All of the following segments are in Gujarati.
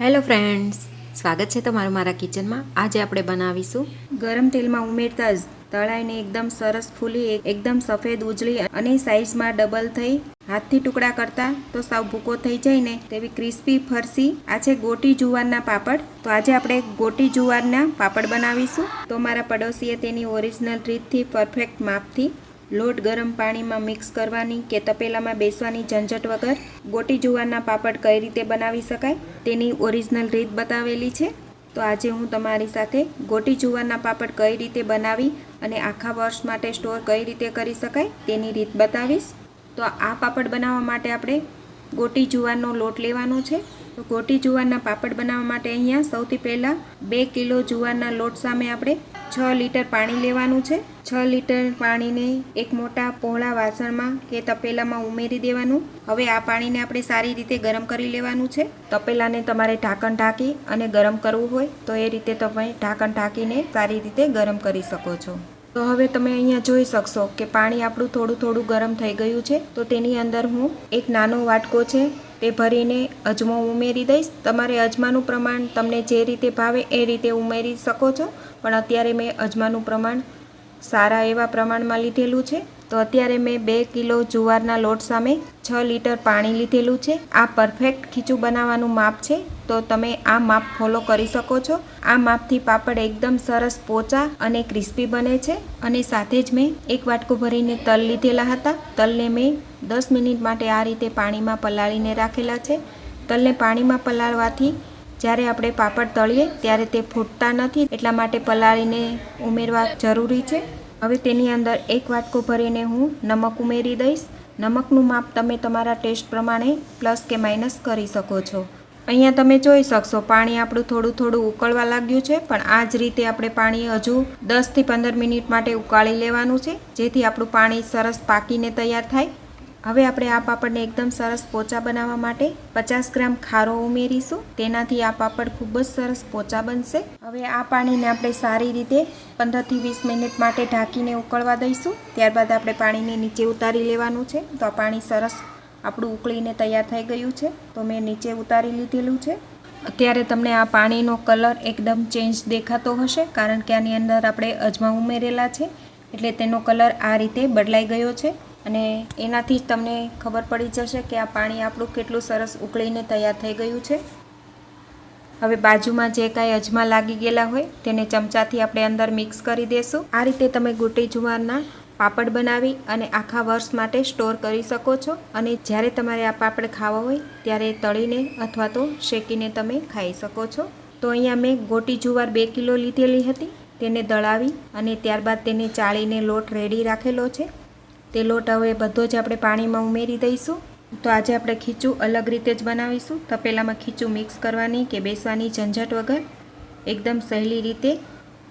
હેલો ફ્રેન્ડ્સ સ્વાગત છે તમારું મારા કિચનમાં આજે આપણે બનાવીશું ગરમ તેલમાં ઉમેરતા જ તળાઈને એકદમ સરસ ફૂલી, એકદમ સફેદ, ઉજળી અને સાઈઝમાં ડબલ થઈ હાથથી ટુકડા કરતા તો સાવ ભૂકો થઈ જાય ને તેવી ક્રિસ્પી, ફરસી, આ છે ગોટી જુવારના પાપડ. તો આજે આપણે ગોટી જુવારના પાપડ બનાવીશું. તો મારા પડોશીએ તેની ઓરિજિનલ રીતથી પરફેક્ટ માપથી લોટ ગરમ પાણીમાં મિક્સ કરવાની કે તપેલામાં બેસવાની ઝંઝટ વગર ગોટી જુવારના પાપડ કઈ રીતે બનાવી શકાય તેની ઓરિજિનલ રીત બતાવેલી છે. તો આજે હું તમારી સાથે ગોટી જુવારના પાપડ કઈ રીતે બનાવી અને આખા વર્ષ માટે સ્ટોર કઈ રીતે કરી શકાય તેની રીત બતાવીશ. તો આ પાપડ બનાવવા માટે આપણે ગોટી જુવારનો લોટ લેવાનો છે. તો ગોટી જુવારના પાપડ બનાવવા માટે અહીંયા સૌથી પહેલાં બે કિલો જુવારના લોટ સામે આપણે છ લીટર પાણી લેવાનું છે. છ લીટર પાણીને એક મોટા પહોળા વાસણમાં કે તપેલામાં ઉમેરી દેવાનું. હવે આ પાણીને આપણે સારી રીતે ગરમ કરી લેવાનું છે. તપેલાને તમારે ઢાંકણ ઢાંકી અને ગરમ કરવું હોય તો એ રીતે તમે ઢાંકણ ઢાંકીને સારી રીતે ગરમ કરી શકો છો. તો હવે તમે અહીંયા જોઈ શકશો કે પાણી આપણું થોડું થોડું ગરમ થઈ ગયું છે. તો તેની અંદર હું એક નાનો વાટકો છે તે ભરીને અજમો ઉમેરી દઈશ. તમારે અજમાનું પ્રમાણ તમને જે રીતે ભાવે એ રીતે ઉમેરી શકો છો. પણ અત્યારે મેં અજમાનું પ્રમાણ સારા એવા પ્રમાણમાં લીધેલું છે. તો અત્યારે મેં બે કિલો જુવારના લોટ સામે છ લીટર પાણી લીધેલું છે. આ પરફેક્ટ ખીચું બનાવવાનું માપ છે. તો તમે આ માપ ફોલો કરી શકો છો. આ માપથી પાપડ એકદમ સરસ પોચા અને ક્રિસ્પી બને છે. અને સાથે જ મેં એક વાટકું ભરીને તલ લીધેલા હતા. તલને મેં દસ મિનિટ માટે આ રીતે પાણીમાં પલાળીને રાખેલા છે. તલને પાણીમાં પલાળવાથી જ્યારે આપણે પાપડ તળીએ ત્યારે તે ફૂટતા નથી, એટલા માટે પલાળીને ઉમેરવા જરૂરી છે. હવે તેની અંદર એક વાટકો ભરીને હું નમક ઉમેરી દઈશ. નમકનું માપ તમે તમારા ટેસ્ટ પ્રમાણે પ્લસ કે માઇનસ કરી શકો છો. અહીંયા તમે જોઈ શકશો, પાણી આપણું થોડું થોડું ઉકળવા લાગ્યું છે, પણ આ જ રીતે આપણે પાણી હજુ દસથી પંદર મિનિટ માટે ઉકાળી લેવાનું છે, જેથી આપણું પાણી સરસ પાકીને તૈયાર થાય. હવે આપણે આ પાપડને એકદમ સરસ પોચા બનાવવા માટે પચાસ ગ્રામ ખારો ઉમેરીશું. તેનાથી આ પાપડ ખૂબ જ સરસ પોચા બનશે. હવે આ પાણીને આપણે સારી રીતે પંદરથી વીસ મિનિટ માટે ઢાંકીને ઉકળવા દઈશું. ત્યારબાદ આપણે પાણીને નીચે ઉતારી લેવાનું છે. તો આ પાણી સરસ આપણું ઉકળીને તૈયાર થઈ ગયું છે. તો મેં નીચે ઉતારી લીધેલું છે. અત્યારે તમને આ પાણીનો કલર એકદમ ચેન્જ દેખાતો હશે, કારણ કે આની અંદર આપણે અજમા ઉમેરેલા છે. એટલે તેનો કલર આ રીતે બદલાઈ ગયો છે. અને એનાથી તમને ખબર પડી જશે કે આ પાણી આપણું કેટલું સરસ ઉકળીને તૈયાર થઈ ગયું છે. હવે બાજુમાં જે કાંઈ અજમા લાગી ગયેલા હોય તેને ચમચાથી આપણે અંદર મિક્સ કરી દેશું. આ રીતે તમે ગોટી જુવારના પાપડ બનાવી અને આખા વર્ષ માટે સ્ટોર કરી શકો છો. અને જ્યારે તમારે આ પાપડ ખાવા હોય ત્યારે તળીને અથવા તો શેકીને તમે ખાઈ શકો છો. તો અહીંયા મેં ગોટી જુવાર બે કિલો લીધેલી હતી. તેને દળાવી અને ત્યારબાદ તેને ચાળીને લોટ રેડી રાખેલો છે. તે લોટ હવે બધો જ આપણે પાણીમાં ઉમેરી દઈશું. તો આજે આપણે ખીચું અલગ રીતે જ બનાવીશું. તપેલામાં ખીચું મિક્સ કરવાની કે બેસવાની ઝંઝટ વગર. એકદમ સહેલી રીતે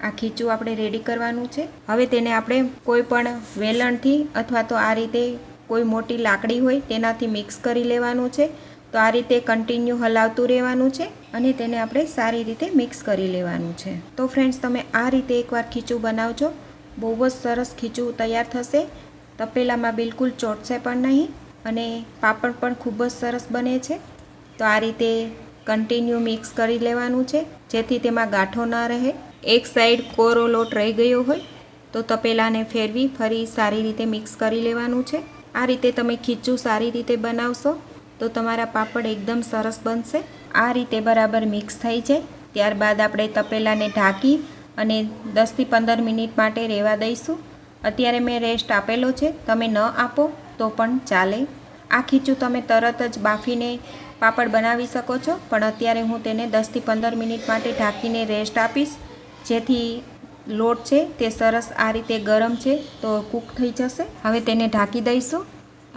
આ ખીચું આપણે રેડી કરવાનું છે. હવે તેને આપણે કોઈ પણ વેલણથી અથવા તો આ રીતે કોઈ મોટી લાકડી હોય તેનાથી મિક્સ કરી લેવાનું છે. તો આ રીતે કન્ટિન્યુ હલાવતું રહેવાનું છે અને તેને આપણે સારી રીતે મિક્સ કરી લેવાનું છે. તો ફ્રેન્ડ્સ તમે આ રીતે એકવાર ખીચું બનાવજો. બહુ જ સરસ ખીચું તૈયાર થશે. તપેલામાં બિલકુલ ચોટશે પણ નહીં અને પાપડ પણ ખૂબ જ સરસ બને છે. તો આ રીતે કન્ટિન્યુ મિક્સ કરી લેવાનું છે, જેથી તેમાં ગાંઠો ના રહે. એક સાઈડ કોરો લોટ રહી ગયો હોય, તો તપેલાને ફેરવી ફરી સારી રીતે મિક્સ કરી લેવાનું છે. આ રીતે તમે ખીચું સારી રીતે બનાવશો, તો તમારા પાપડ એકદમ સરસ બનશે. આ રીતે બરાબર મિક્સ થઈ જાય. ત્યારબાદ આપણે તપેલાને ઢાંકી અને દસથી પંદર મિનિટ માટે રહેવા દઈશું. અત્યારે મેં રેસ્ટ આપેલો છે. તમે ન આપો તો પણ ચાલે. આ ખીચું તમે તરત જ બાફીને પાપડ બનાવી શકો છો. પણ અત્યારે હું તેને દસથી પંદર મિનિટ માટે ઢાંકીને રેસ્ટ આપીશ. જેથી લોટ છે તે સરસ આ રીતે ગરમ છે તો કૂક થઈ જશે. હવે તેને ઢાંકી દઈશું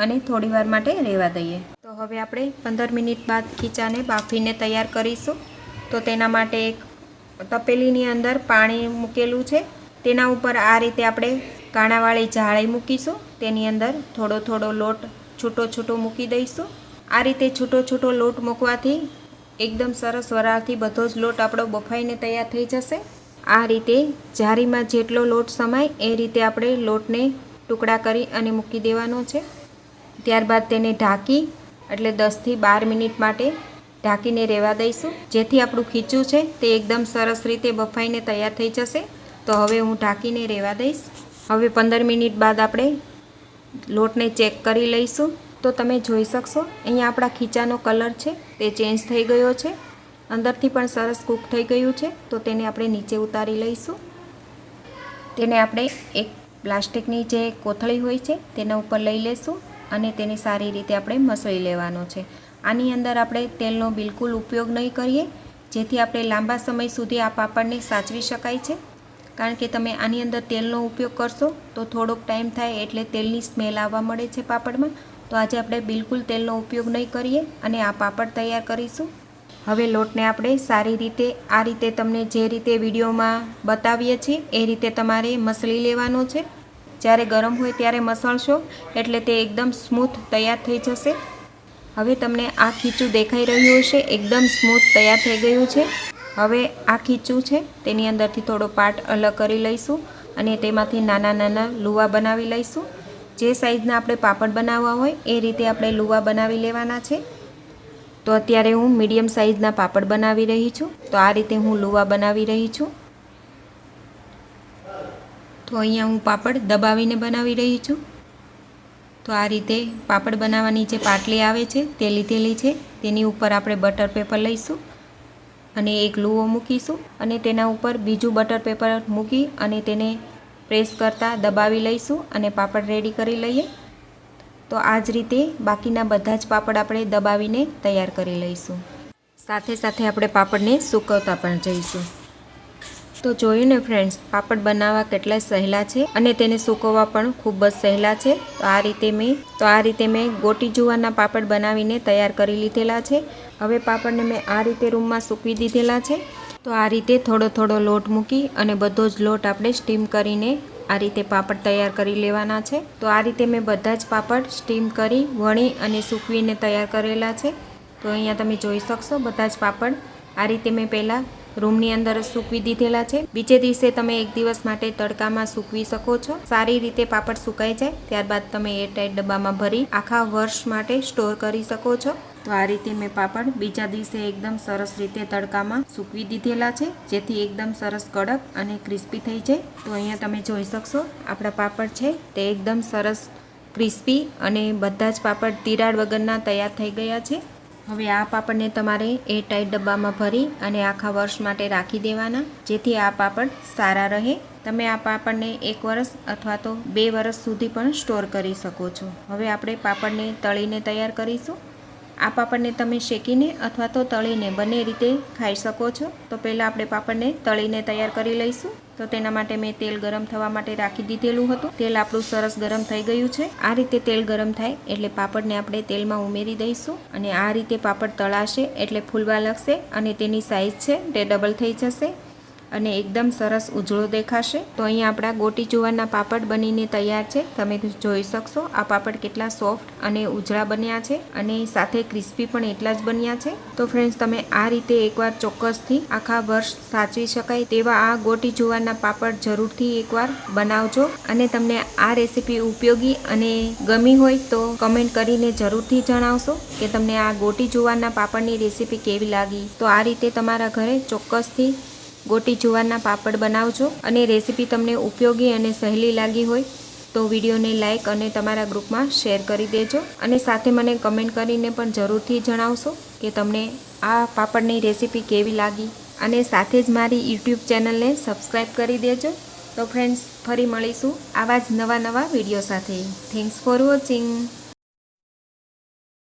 અને થોડી વાર માટે રહેવા દઈએ. તો હવે આપણે પંદર મિનિટ બાદ ખીચાને બાફીને તૈયાર કરીશું. તો તેના માટે એક તપેલીની અંદર પાણી મૂકેલું છે. તેના ઉપર આ રીતે આપણે કાણાવાળી જાળી મૂકીશું. તેની અંદર થોડો થોડો લોટ છૂટો છૂટો મૂકી દઈશું. આ રીતે છૂટો છૂટો લોટ મૂકવાથી એકદમ સરસ વરાળથી બધો જ લોટ આપણો બફાઈને તૈયાર થઈ જશે. આ રીતે જારીમાં જેટલો લોટ સમાય એ રીતે આપણે લોટને ટુકડા કરી અને મૂકી દેવાનો છે. ત્યારબાદ તેને ઢાંકી, એટલે દસથી બાર મિનિટ માટે ઢાંકીને રહેવા દઈશું. જેથી આપણું ખીચું છે તે એકદમ સરસ રીતે બફાઈને તૈયાર થઈ જશે. તો હવે હું ઢાંકીને રહેવા દઈશ. હવે પંદર મિનિટ બાદ આપણે લોટને ચેક કરી લઈશું. તો તમે જોઈ શકશો, અહીંયા આપણા ખીચાનો કલર છે, તે ચેન્જ થઈ ગયો છે. અંદરથી પણ સરસ કૂક થઈ ગયું છે, તો તેને આપણે નીચે ઉતારી લઈશું. તેને આપણે એક પ્લાસ્ટિકની જે કોથળી હોય છે, તેના ઉપર લઈ લેશું અને તેને સારી રીતે આપણે મસળી લેવાનો છે. આની અંદર આપણે તેલનો બિલકુલ ઉપયોગ નહીં કરીએ, જેથી આપણે લાંબા સમય સુધી આ પાપડને સાચવી શકાય છે. કારણ કે તમે આની અંદર તેલનો ઉપયોગ કરશો તો થોડોક ટાઈમ થાય એટલે તેલની સ્મેલ આવવા મળે છે પાપડમાં. તો આજે આપણે બિલકુલ તેલનો ઉપયોગ નહીં કરીએ અને આ પાપડ તૈયાર કરીશું. હવે લોટને આપણે સારી રીતે, આ રીતે તમને જે રીતે વિડીયોમાં બતાવીએ છીએ, એ રીતે તમારે મસળી લેવાનો છે. જ્યારે ગરમ હોય ત્યારે મસળશો, એટલે તે એકદમ સ્મૂથ તૈયાર થઈ જશે. હવે તમને આ ખીચું દેખાઈ રહ્યું હશે, એકદમ સ્મૂથ તૈયાર થઈ ગયું છે. હવે આ ખીચું છે, તેની અંદરથી થોડો પાર્ટ અલગ કરી લઈશું અને તેમાંથી નાના નાના લુવા બનાવી લઈશું. જે સાઈઝના આપણે પાપડ બનાવવા હોય, એ રીતે આપણે લુવા બનાવી લેવાના છે. તો અત્યારે હું મીડિયમ સાઇઝના પાપડ બનાવી રહી છું. તો આ રીતે હું લુવા બનાવી રહી છું. તો અહીંયા હું પાપડ દબાવીને બનાવી રહી છું. તો આ રીતે પાપડ બનાવવાની જે પાટલી આવે છે, તે લીધેલી છે. તેની ઉપર આપણે બટર પેપર લઈશું. અને એક લૂવો મૂકીશું અને તેના ઉપર બીજું બટર પેપર મૂકી અને તેને પ્રેસ કરતાં દબાવી લઈશું અને પાપડ રેડી કરી લઈએ. તો આ જ રીતે બાકીના બધા જ પાપડ આપણે દબાવીને તૈયાર કરી લઈશું. સાથે સાથે આપણે પાપડને સૂકવતા પણ જઈશું. તો જોયું ને ફ્રેન્ડ્સ પાપડ બનાવવા કેટલા સહેલા છે અને તેને સૂકવવા પણ ખૂબ જ સહેલા છે. તો આ રીતે મેં, તો આ રીતે મેં ગોટી જુવારના પાપડ બનાવીને તૈયાર કરી લીધેલા છે. હવે પાપડને મેં આ રીતે રૂમમાં સૂકવી દીધેલા છે. તો આ રીતે થોડો થોડો લોટ મૂકી અને બધો જ લોટ આપણે સ્ટીમ કરીને આ રીતે પાપડ તૈયાર કરી લેવાના છે. તો આ રીતે મેં બધા જ પાપડ સ્ટીમ કરી, વણી અને સૂકવીને તૈયાર કરેલા છે. તો અહીંયા તમે જોઈ શકશો બધા જ પાપડ. આ રીતે મેં પહેલાં રૂમની અંદર સૂકવી દીધેલા છે. બીજે દિવસે તમે એક દિવસ માટે તડકામાં સૂકવી શકો છો. સારી રીતે પાપડ સુકાઈ જાય, ત્યારબાદ તમે એરટાઈટ ડબ્બામાં ભરી આખા વર્ષ માટે સ્ટોર કરી શકો છો. તો આ રીતે મેં પાપડ બીજા દિવસે એકદમ સરસ રીતે તડકામાં સૂકવી દીધેલા છે, જેથી એકદમ સરસ કડક અને ક્રિસ્પી થઈ જાય. તો અહીંયા તમે જોઈ શકશો, આપણા પાપડ છે તે એકદમ સરસ ક્રિસ્પી અને બધા જ પાપડ તિરાડ વગરના તૈયાર થઈ ગયા છે. હવે આ પાપડને તમારે એ ટાઈટ ડબ્બામાં ભરી અને આખા વર્ષ માટે રાખી દેવાના, જેથી આ પાપડ સારા રહે. તમે આ પાપડને એક વર્ષ અથવા તો બે વર્ષ સુધી પણ સ્ટોર કરી શકો છો. હવે આપણે પાપડને તળીને તૈયાર કરીશું. આ પાપડને તમે શેકીને અથવા તો તળીને બંને રીતે ખાઈ શકો છો. તો પહેલાં આપણે પાપડને તળીને તૈયાર કરી લઈશું. તો તેના માટે મેં તેલ ગરમ થવા માટે રાખી દીધેલું હતું. તેલ આપણું સરસ ગરમ થઈ ગયું છે. આ રીતે તેલ ગરમ થાય એટલે પાપડને આપણે તેલમાં ઉમેરી દઈશું અને આ રીતે પાપડ તળાશે એટલે ફૂલવા લાગશે અને તેની સાઇઝ છે તે ડબલ થઈ જશે. અને એકદમ સરસ ઉજળો દેખાશે. તો અહીંયા આપણા ગોટી જુવારના પાપડ બનીને તૈયાર છે. તમે જોઈ શકશો આ પાપડ કેટલા સોફ્ટ અને ઉજળા બન્યા છે અને સાથે ક્રિસ્પી પણ એટલા જ બન્યા છે. તો ફ્રેન્ડ્સ, તમે આ રીતે એકવાર ચોક્કસથી આખા વર્ષ સાચવી શકાય તેવા આ ગોટી જુવારના પાપડ જરૂરથી એકવાર બનાવજો. અને તમને આ રેસીપી ઉપયોગી અને ગમી હોય તો કમેન્ટ કરીને જરૂરથી જણાવશો કે તમને આ ગોટી જુવારના પાપડની રેસીપી કેવી લાગી. તો આ રીતે તમારા ઘરે ચોક્કસથી ગોટી જુવારના પાપડ બનાવજો અને રેસીપી તમને ઉપયોગી અને સહેલી લાગી હોય તો વિડીયોને લાઇક અને તમારા ગ્રુપમાં શેર કરી દેજો અને સાથે મને કમેન્ટ કરીને પણ જરૂરથી જણાવશો કે તમને આ પાપડની રેસીપી કેવી લાગી અને સાથે જ મારી યુટ્યુબ ચેનલને સબસ્ક્રાઈબ કરી દેજો. તો ફ્રેન્ડ્સ ફરી મળીશું આવા જ નવા નવા વીડિયો સાથે. Thanks for watching